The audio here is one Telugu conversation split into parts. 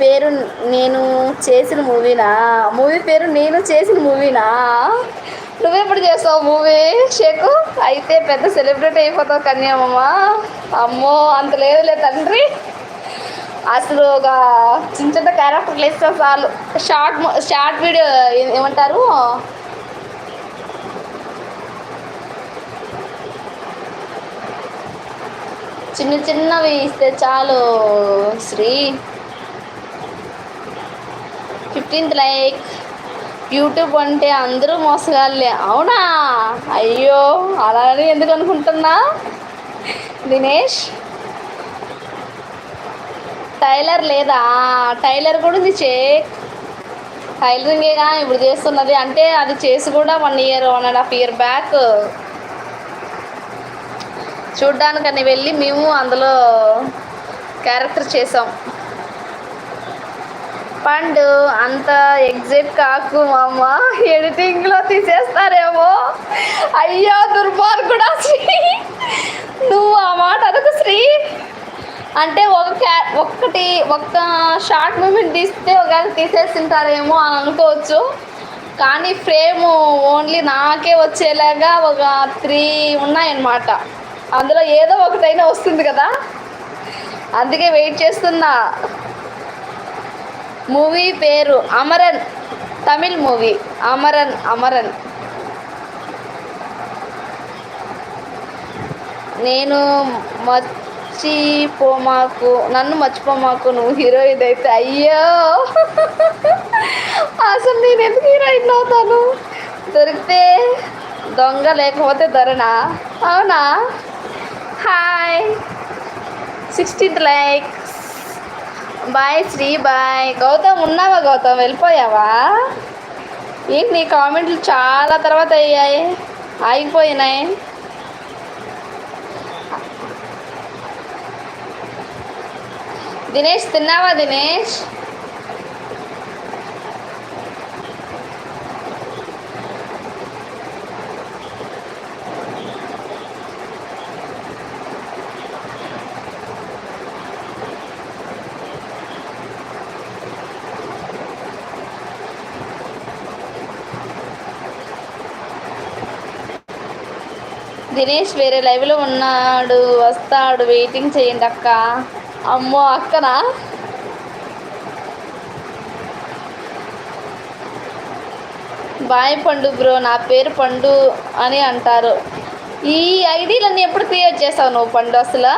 పేరు నేను చేసిన మూవీనా? మూవీ పేరు నేను చేసిన మూవీనా? నువ్వెప్పుడు చేస్తావు మూవీ? షేకు అయితే పెద్ద సెలబ్రిటీ అయిపోతావు కన్యామమ్మ. అమ్మో అంత లేదులే తండ్రి. అసలు ఒక చిన్న చిన్న క్యారెక్టర్లు వేస్తే చాలు. షార్ట్ షార్ట్ వీడియో ఏమంటారు? చిన్న చిన్నవి ఇస్తే చాలు. శ్రీ ఫిఫ్టీన్త్ లైక్ యూట్యూబ్ అంటే అందరూ మోసగాళ్ళే అవునా? అయ్యో అలా అని ఎందుకు అనుకుంటున్నా? దినేష్? టైలర్ లేదా? టైలర్ కూడా ఉంది చే. టైలరింగేగా ఇప్పుడు చేస్తున్నది. అంటే అది చేసి కూడా one year one and half year back చూడ్డానికని వెళ్ళి మేము అందులో క్యారెక్టర్ చేసాం. పండు అంత ఎగ్జాక్ట్ కాకు మామ. ఎడిటింగ్లో తీసేస్తారేమో. అయ్యో దుర్మార్గుడా శ్రీ. నువ్వు ఆ మాట అనకు శ్రీ. అంటే ఒక క్యా ఒక్కటి ఒక్క షార్ట్ మూమెంట్ తీస్తే ఒకవేళ తీసేసింటారేమో అని అనుకోవచ్చు. కానీ ఫ్రేమ్ ఓన్లీ నాకే వచ్చేలాగా ఒక త్రీ ఉన్నాయన్నమాట. అందులో ఏదో ఒకటైనా వస్తుంది కదా. అందుకే వెయిట్ చేస్తున్నా. మూవీ పేరు అమరన్ తమిళ్ మూవీ. అమరన్ అమరన్. నేను మర్చిపోమాకు నన్ను మర్చిపోమాకు నువ్వు హీరోయిన్ అయితే అయ్యో. అసలు నేను ఎందుకు హీరోయిన్ అవుతాను? దొరికితే దొంగ లేకపోతే ధరనా అవునా? Hi. Sixteenth like. Bye Sri bye Gautam ఉన్నావా గౌతమ్? వెళ్ళిపోయావా? ఏంటి నీ కామెంట్లు చాలా తర్వాత అయ్యాయి. ఆగిపోయినాయి. దినేష్ తిన్నావా దినేష్? దినేష్ వేరే లైవ్లో ఉన్నాడు వస్తాడు వెయిటింగ్ చేయండి అక్క. అమ్మో అక్కనా? బాయ్ పండు బ్రో నా పేరు పండు అని అంటారు. ఈ ఐడీలన్నీ ఎప్పుడు క్రియేట్ చేసావు నువ్వు పండు అసలు?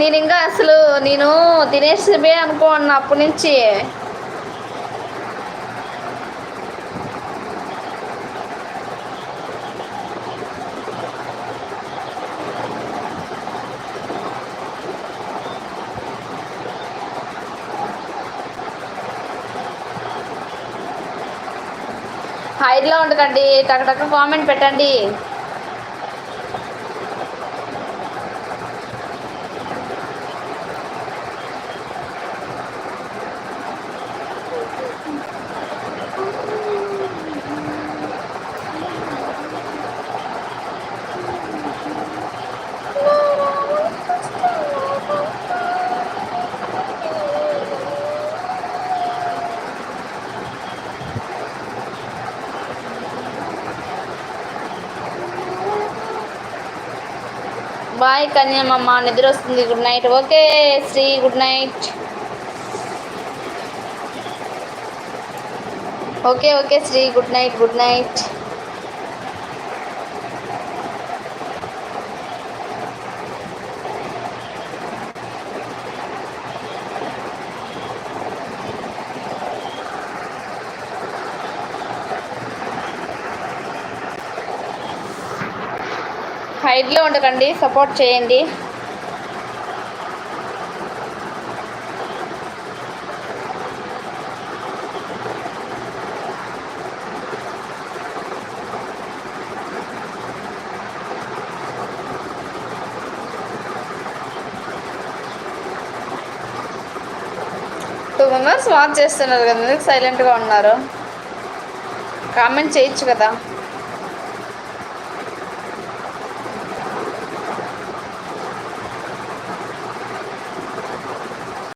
నేను ఇంకా అసలు నేను దినేష్ బే అన్న అప్పటి నుంచి. హైట్లో ఉండకండి టక్ టక్ కామెంట్ పెట్టండి. బాయ్ కన్యమ్మ నిద్ర వస్తుంది good night okay Sri good night okay okay Sri good night good night హైడ్లో ఉండకండి సపోర్ట్ చేయండి. టూ మెంబర్స్ వాచ్ చేస్తున్నారు కదా ఎందుకు సైలెంట్గా ఉన్నారు? కామెంట్ చేయొచ్చు కదా.